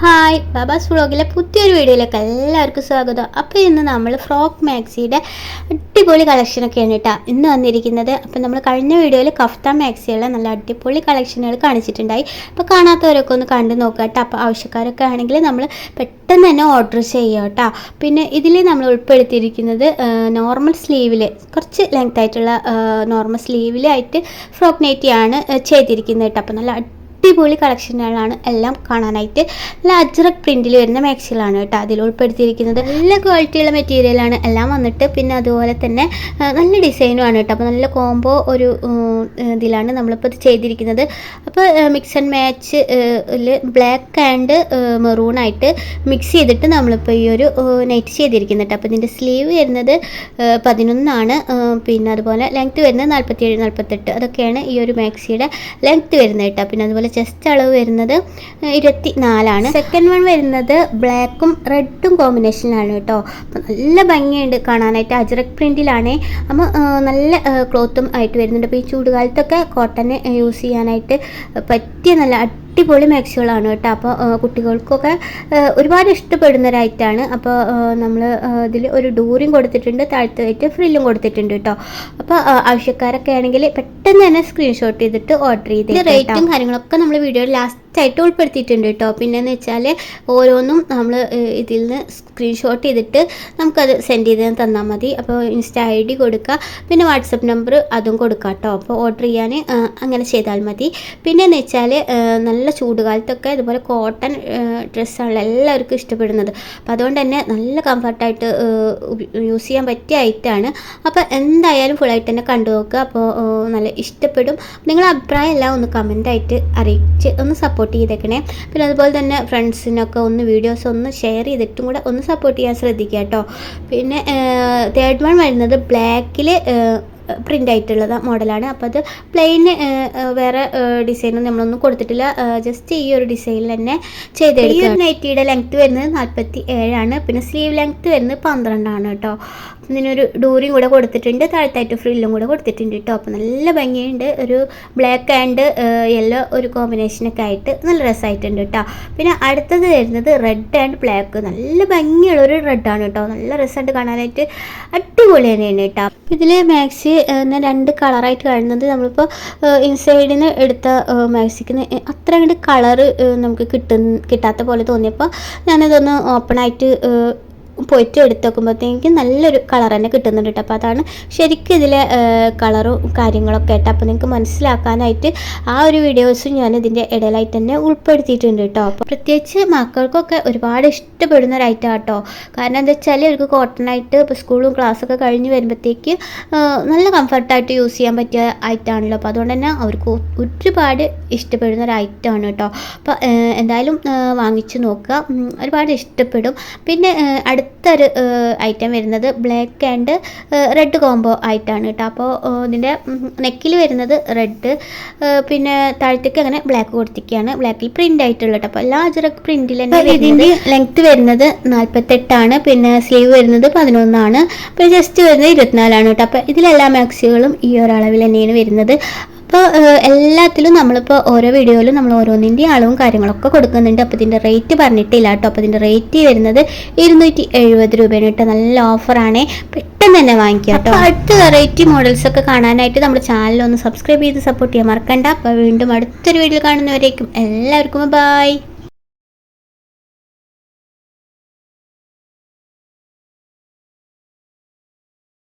Hi ബാബാസ് വ്ളോഗിലെ പുതിയൊരു വീഡിയോയിലേക്ക് എല്ലാവർക്കും സ്വാഗതം. അപ്പോൾ ഇന്ന് നമ്മൾ ഫ്രോക്ക് മാക്സിയുടെ അടിപൊളി കളക്ഷനൊക്കെയാണ് കേട്ടോ. ഇന്ന് വന്നിരിക്കുന്നത് അപ്പോൾ നമ്മൾ കഴിഞ്ഞ വീഡിയോയിൽ കഫ്ത മാക്സിയുള്ള നല്ല അടിപൊളി കളക്ഷനുകൾ കാണിച്ചിട്ടുണ്ടായി. അപ്പോൾ കാണാത്തവരൊക്കെ ഒന്ന് കണ്ടു നോക്കുക കേട്ടോ. അപ്പോൾ ആവശ്യക്കാരൊക്കെ ആണെങ്കിൽ നമ്മൾ പെട്ടെന്ന് തന്നെ ഓർഡർ ചെയ്യുക കേട്ടോ. പിന്നെ ഇതിൽ നമ്മൾ ഉൾപ്പെടുത്തിയിരിക്കുന്നത് നോർമൽ സ്ലീവിൽ കുറച്ച് ലെങ്ത് ആയിട്ടുള്ള നോർമൽ സ്ലീവിലായിട്ട് ഫ്രോക്ക് നൈറ്റിയാണ് ചെയ്തിരിക്കുന്നത് കേട്ടോ. അപ്പോൾ നല്ല അടിപൊളി കളക്ഷനുകളാണ് എല്ലാം കാണാനായിട്ട്. നല്ല പ്രിന്റിൽ വരുന്ന മാക്സികളാണ് കേട്ടോ അതിൽ ഉൾപ്പെടുത്തിയിരിക്കുന്നത്. നല്ല ക്വാളിറ്റിയുള്ള മെറ്റീരിയലാണ് എല്ലാം വന്നിട്ട്. പിന്നെ അതുപോലെ തന്നെ നല്ല ഡിസൈനുമാണ് കേട്ടോ. അപ്പോൾ നല്ല കോംബോ ഒരു ഇതിലാണ് നമ്മളിപ്പോൾ ഇത് ചെയ്തിരിക്കുന്നത്. അപ്പോൾ mix and match black and maroon ആയിട്ട് മിക്സ് ചെയ്തിട്ട് നമ്മളിപ്പോൾ ഈ ഒരു നൈറ്റ് ചെയ്തിരിക്കുന്നുണ്ട് അപ്പോൾ ഇതിന്റെ സ്ലീവ് വരുന്നത് പതിനൊന്നാണ്. പിന്നെ അതുപോലെ ലെങ്ത്ത് വരുന്നത് നാൽപ്പത്തിയേഴ് നാൽപ്പത്തെട്ട് അതൊക്കെയാണ് ഈ ഒരു മാക്സിയുടെ ലെങ്ത്ത് വരുന്നത് കേട്ടോ. പിന്നെ അതുപോലെ ചെസ്റ്റ് അളവ് വരുന്നത് ഇരുപത്തി നാലാണ് സെക്കൻഡ് വൺ വരുന്നത് ബ്ലാക്കും റെഡും കോമ്പിനേഷനിലാണ് കേട്ടോ. അപ്പോൾ നല്ല ഭംഗിയുണ്ട് കാണാനായിട്ട്. അജറക് പ്രിന്റിലാണ് അപ്പോൾ നല്ല ക്ലോത്തും ആയിട്ട് വരുന്നുണ്ട്. അപ്പോൾ ഈ ചൂടുകാലത്തൊക്കെ കോട്ടൺ യൂസ് ചെയ്യാനായിട്ട് പറ്റിയ നല്ല അടിപൊളി മാക്സുകളാണ് കേട്ടോ. അപ്പോൾ കുട്ടികൾക്കൊക്കെ ഒരുപാട് ഇഷ്ടപ്പെടുന്ന ഇഷ്ടപ്പെടുന്നൊരായിട്ടാണ് അപ്പോൾ നമ്മൾ ഇതിൽ ഒരു ഡൂറിയും കൊടുത്തിട്ടുണ്ട് താഴത്തായിട്ട് ഫ്രില്ലും കൊടുത്തിട്ടുണ്ട് കേട്ടോ. അപ്പോൾ ആവശ്യക്കാരൊക്കെ ആണെങ്കിൽ പെട്ടെന്ന് തന്നെ സ്ക്രീൻഷോട്ട് ചെയ്തിട്ട് ഓർഡർ ചെയ്ത് റേറ്റും കാര്യങ്ങളൊക്കെ നമ്മൾ വീഡിയോയിൽ ലാസ്റ്റ് ആയിട്ട് ഉൾപ്പെടുത്തിയിട്ടുണ്ട് കേട്ടോ. പിന്നെന്ന് വെച്ചാൽ ഓരോന്നും നമ്മൾ ഇതിൽ നിന്ന് സ്ക്രീൻഷോട്ട് ചെയ്തിട്ട് നമുക്കത് സെൻഡ് ചെയ്ത് തന്നാൽ മതി. അപ്പോൾ ഇൻസ്റ്റ ഐ ഡി കൊടുക്കുക പിന്നെ വാട്സപ്പ് നമ്പർ അതും കൊടുക്കാം കേട്ടോ. അപ്പോൾ ഓർഡർ ചെയ്യാൻ അങ്ങനെ ചെയ്താൽ മതി. പിന്നെയെന്ന് വെച്ചാൽ നല്ല ചൂടുകാലത്തൊക്കെ ഇതുപോലെ കോട്ടൺ ഡ്രസ്സാണ് എല്ലാവർക്കും ഇഷ്ടപ്പെടുന്നത്. അപ്പോൾ അതുകൊണ്ട് തന്നെ നല്ല കംഫർട്ടായിട്ട് യൂസ് ചെയ്യാൻ പറ്റിയ ഐറ്റാണ് അപ്പോൾ എന്തായാലും ഫുള്ളായിട്ട് തന്നെ കണ്ടു നോക്കുക. അപ്പോൾ നല്ല ഇഷ്ടപ്പെടും. നിങ്ങളുടെ അഭിപ്രായം എല്ലാം ഒന്ന് കമന്റായിട്ട് അറിയിച്ച് ഒന്ന് സപ്പോർട്ട് ചെയ്തേക്കണേ. പിന്നെ അതുപോലെ തന്നെ ഫ്രണ്ട്സിനൊക്കെ ഒന്ന് വീഡിയോസ് ഒന്ന് ഷെയർ ചെയ്തിട്ടും കൂടെ ഒന്ന് സപ്പോർട്ട് ചെയ്യാൻ ശ്രദ്ധിക്കുക കേട്ടോ. പിന്നെ തേർഡ് വൺ വരുന്നത് ബ്ലാക്കിൽ പ്രിന്റ് ആയിട്ടുള്ളത് മോഡലാണ്. അപ്പോൾ അത് പ്ലെയിന് വേറെ ഡിസൈനൊന്നും നമ്മളൊന്നും കൊടുത്തിട്ടില്ല. ജസ്റ്റ് ഈ ഒരു ഡിസൈനിൽ തന്നെ ചെയ്തെടുക്കുക ഈ ഒരു നൈറ്റിയുടെ ലെങ്ത്ത് വരുന്നത് നാൽപ്പത്തി ഏഴാണ് പിന്നെ സ്ലീവ് ലെങ്ത്ത് വരുന്നത് പന്ത്രണ്ടാണ് കേട്ടോ. ഇതിനൊരു ഡൂറിയും കൂടെ കൊടുത്തിട്ടുണ്ട്. താഴത്തായിട്ട് ഫ്രില്ലും കൂടെ കൊടുത്തിട്ടുണ്ട് കേട്ടോ. അപ്പോൾ നല്ല ഭംഗിയുണ്ട്. ഒരു ബ്ലാക്ക് ആൻഡ് യെല്ലോ ഒരു കോമ്പിനേഷനൊക്കെ ആയിട്ട് നല്ല രസമായിട്ടുണ്ട് കേട്ടോ. പിന്നെ അടുത്തത് വരുന്നത് റെഡ് ആൻഡ് ബ്ലാക്ക് നല്ല ഭംഗിയുള്ള ഒരു ആണ് കേട്ടോ. നല്ല രസമായിട്ട് കാണാനായിട്ട് അടിപൊളി തന്നെയാണ് കേട്ടോ. ഇതിൽ മാക്സി ഞാൻ രണ്ട് കളറായിട്ട് കാണുന്നത് നമ്മളിപ്പോൾ ഇൻസൈഡിൽ നിന്ന് എടുത്ത മാക്സിക്ക് അത്ര കണ്ട് കളറ് നമുക്ക് കിട്ടുന്ന കിട്ടാത്ത പോലെ തോന്നിയപ്പോൾ ഞാനതൊന്ന് ഓപ്പണായിട്ട് പോയിട്ട് എടുത്ത് നോക്കുമ്പോഴത്തേക്കും നല്ലൊരു കളർ തന്നെ കിട്ടുന്നുണ്ട് കേട്ടോ. അപ്പോൾ അതാണ് ശരിക്കും ഇതിലെ കളറും കാര്യങ്ങളൊക്കെ ആയിട്ട് അപ്പോൾ നിങ്ങൾക്ക് മനസ്സിലാക്കാനായിട്ട് ആ ഒരു വീഡിയോസും ഞാൻ ഇതിന്റെ ഇടയിലായിട്ട് തന്നെ ഉൾപ്പെടുത്തിയിട്ടുണ്ട് കേട്ടോ. അപ്പോൾ പ്രത്യേകിച്ച് മക്കൾക്കൊക്കെ ഒരുപാട് ഇഷ്ടപ്പെടുന്ന ഒരു ഐറ്റം കേട്ടോ കാരണം എന്താ വെച്ചാൽ അവർക്ക് കോട്ടൺ ആയിട്ട് ഇപ്പോൾ സ്കൂളും ക്ലാസ്സൊക്കെ കഴിഞ്ഞ് വരുമ്പോഴത്തേക്ക് നല്ല കംഫർട്ടായിട്ട് യൂസ് ചെയ്യാൻ പറ്റിയ ഐറ്റമാണല്ലോ അപ്പോൾ അതുകൊണ്ട് തന്നെ അവർക്ക് ഒരുപാട് ഇഷ്ടപ്പെടുന്ന ഒരു ഐറ്റമാണ് കേട്ടോ. അപ്പോൾ എന്തായാലും വാങ്ങിച്ച് നോക്കുക. ഒരുപാട് ഇഷ്ടപ്പെടും. പിന്നെ ആ, അടുത്തൊരു ഐറ്റം വരുന്നത് ബ്ലാക്ക് ആൻഡ് റെഡ് കോംബോ ആയിട്ടാണ് കേട്ടോ. അപ്പോൾ ഇതിന്റെ നെക്കിൽ വരുന്നത് റെഡ് പിന്നെ താഴത്തേക്ക് അങ്ങനെ ബ്ലാക്ക് കൊടുത്തിരിക്കുകയാണ്. ബ്ലാക്കിൽ പ്രിന്റ് ആയിട്ടുള്ള കേട്ടോ. അപ്പോൾ എല്ലാ അജറക് പ്രിന്റിൽ തന്നെ ഇതിന്റെ ലെങ്ത്ത് വരുന്നത് നാൽപ്പത്തെട്ടാണ് പിന്നെ സ്ലീവ് വരുന്നത് പതിനൊന്നാണ്. പിന്നെ ജസ്റ്റ് വരുന്നത് ഇരുപത്തിനാലാണ് കേട്ടോ. അപ്പോൾ ഇതിലെല്ലാ മാക്സികളും ഈ ഒരളവിൽ തന്നെയാണ് വരുന്നത്. അപ്പോൾ എല്ലാത്തിലും നമ്മളിപ്പോൾ ഓരോ വീഡിയോയിലും നമ്മൾ ഓരോന്നിന്റെ അളവും കാര്യങ്ങളൊക്കെ കൊടുക്കുന്നുണ്ട്. അപ്പോൾ ഇതിന്റെ റേറ്റ് പറഞ്ഞിട്ടില്ല കേട്ടോ. അപ്പോൾ ഇതിന്റെ റേറ്റ് വരുന്നത് ഇരുന്നൂറ്റി എഴുപത് രൂപയാണ് കേട്ടോ. നല്ല ഓഫറാണ് പെട്ടെന്ന് തന്നെ വാങ്ങിക്കുക കേട്ടോ. അടുത്ത വെറൈറ്റി മോഡൽസ് ഒക്കെ കാണാനായിട്ട് നമ്മുടെ ചാനൽ ഒന്ന് സബ്സ്ക്രൈബ് ചെയ്ത് സപ്പോർട്ട് ചെയ്യാൻ മറക്കണ്ട. അപ്പോൾ വീണ്ടും അടുത്തൊരു വീഡിയോ കാണുന്നവരേക്കും എല്ലാവർക്കും ബൈ